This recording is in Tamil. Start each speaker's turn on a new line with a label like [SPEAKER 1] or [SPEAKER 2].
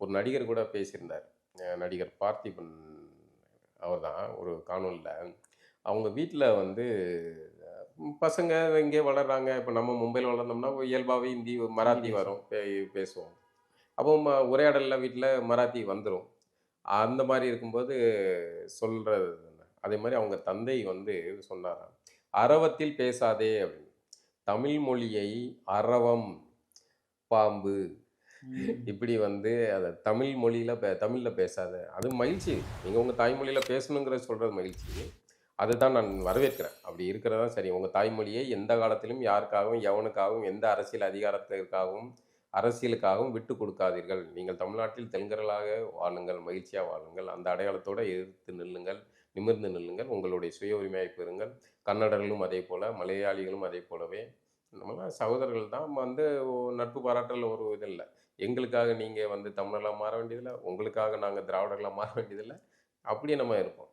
[SPEAKER 1] ஒரு நடிகர் கூட பேசியிருந்தார். நடிகர் பார்த்திபன் அவர் தான் ஒரு காணொலியில் அவங்க வீட்டில் வந்து பசங்க இங்கே வளர்றாங்க. இப்போ நம்ம மும்பையில் வளர்ந்தோம்னா இயல்பாகவே ஹிந்தி மராத்தி வரும் பேசுவோம். அப்போ உரையாடலில் வீட்டில் மராத்தி வந்துடும் அந்த மாதிரி இருக்கும்போது சொல்கிறது அதே மாதிரி அவங்க தந்தை வந்து சொன்னாராம் அரவத்தில் பேசாதே அப்படின்னு. தமிழ் மொழியை அரவம் பாம்பு இப்படி வந்து அதை தமிழ் மொழியில் பே தமிழில் பேசாத. அது மகிழ்ச்சி. நீங்கள் உங்கள் தாய்மொழியில் பேசணுங்கிற சொல்கிறது மகிழ்ச்சி. அதுதான் நான் வரவேற்கிறேன். அப்படி இருக்கிறதா சரி. உங்கள் தாய்மொழியை எந்த காலத்திலும் யாருக்காகவும் எவனுக்காகவும் எந்த அரசியல் அதிகாரத்திற்காகவும் அரசியலுக்காகவும் விட்டு கொடுக்காதீர்கள். நீங்கள் தமிழ்நாட்டில் தெலுங்கர்களாக வாழுங்கள் மகிழ்ச்சியாக வாழுங்கள். அந்த அடையாளத்தோடு எதிர்த்து நில்லுங்கள் நிமிர்ந்து நில்லுங்கள். உங்களுடைய சுய உரிமையை பெறுங்கள். கன்னடர்களும் அதே போல் மலையாளிகளும் அதே போலவே நம்மளாம் சகோதரர்கள் தான் வந்து நட்பு பாராட்டல் ஒரு இது இல்லை எங்களுக்காக நீங்கள் வந்து தமிழர்களாக மாற வேண்டியதில்லை உங்களுக்காக நாங்கள் திராவிடர்களாக மாற வேண்டியதில்லை. அப்படியே நம்ம இருப்போம்.